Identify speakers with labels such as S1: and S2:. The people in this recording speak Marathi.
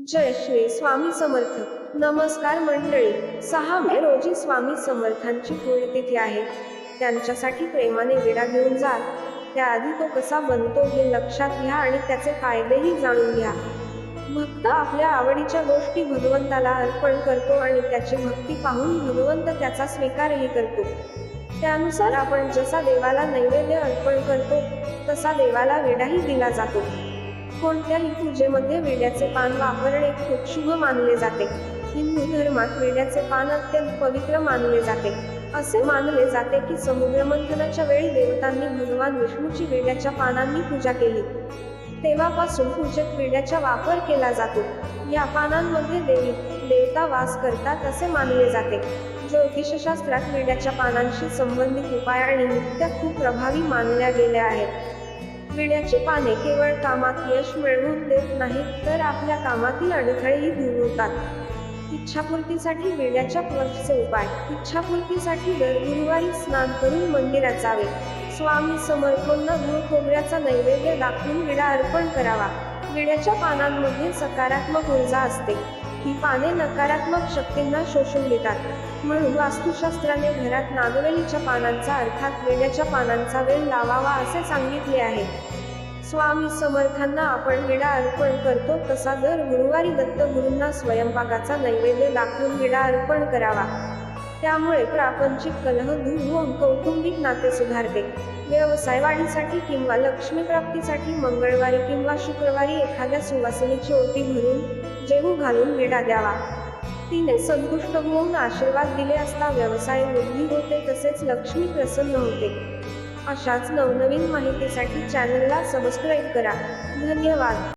S1: जय श्री स्वामी समर्थ. नमस्कार मंडळी. सहा मे रोजी स्वामी समर्थांची पुण्यतिथी आहे. त्यांच्यासाठी प्रेमाने विडा घेऊन जा. त्याआधी तो कसा बनतो हे लक्षात घ्या आणि त्याचे फायदेही जाणून घ्या. भक्त आपल्या आवडीच्या गोष्टी भगवंताला अर्पण करतो आणि त्याची भक्ती पाहून भगवंत त्याचा स्वीकारही करतो. त्यानुसार आपण जसा देवाला नैवेद्य अर्पण करतो तसा देवाला विडाही दिला जातो. कोणत्याही पूजेमध्ये विड्याचे पान वापरणे खूप शुभ मानले जाते. हिंदू धर्मात वेड्याचे पान अत्यंत पवित्र मानले जाते. असे मानले जाते की समुद्र मंथनाच्या वेळी देवतांनी भगवान विष्णूची वेड्याच्या पानांनी पूजा केली. तेव्हापासून पूजेत वेड्याचा वापर केला जातो. या पानांमध्ये देवी देवता वास करतात असे मानले जाते. ज्योतिषशास्त्रात वेड्याच्या पानांशी संबंधित उपाय आणि युक्त्या खूप प्रभावी मानल्या गेल्या आहेत. विड्याची पाने केवळ कामात यश मिळवून देत नाहीत तर आपल्या कामातील अडथळेही दूर होतात इच्छापूर्तीसाठी विड्याच्या पक्षचे उपाय. इच्छापूर्तीसाठी दर गुरुवारी स्नान करून मंदिरात जावे. स्वामी समर्थांना गुळ खोबऱ्याचा नैवेद्य दाखवून विडा अर्पण करावा. विड्याच्या पानांमध्ये सकारात्मक ऊर्जा असते. ही पाने नकारात्मक शक्तींना शोषून घेतात. म्हणून वास्तुशास्त्राने घरात नागवेलीच्या पानांचा अर्थात वेड्याच्या पानांचा वेळ लावावा असे सांगितले आहे. स्वामी समर्थांना आपण विडा अर्पण करतो तसा दर गुरुवारी दत्तगुरूंना स्वयंपाकाचा नैवेद्य दाखवून विडा अर्पण करावा. त्यामुळे प्रापंचिक कलह दूर होऊन कौटुंबिक नाते सुधारते. व्यवसाय वाढीसाठी किंवा लक्ष्मीप्राप्तीसाठी मंगळवारी किंवा शुक्रवारी एखाद्या सुवासिनीची ओटी भरून जेवू घालून विडा द्यावा. तिने संतुष्ट होऊन आशीर्वाद दिले असता व्यवसाय वृद्धी होते तसेच लक्ष्मी प्रसन्न होते. अशाच नवनवीन माहितीसाठी चॅनलला सबस्क्राईब करा. धन्यवाद.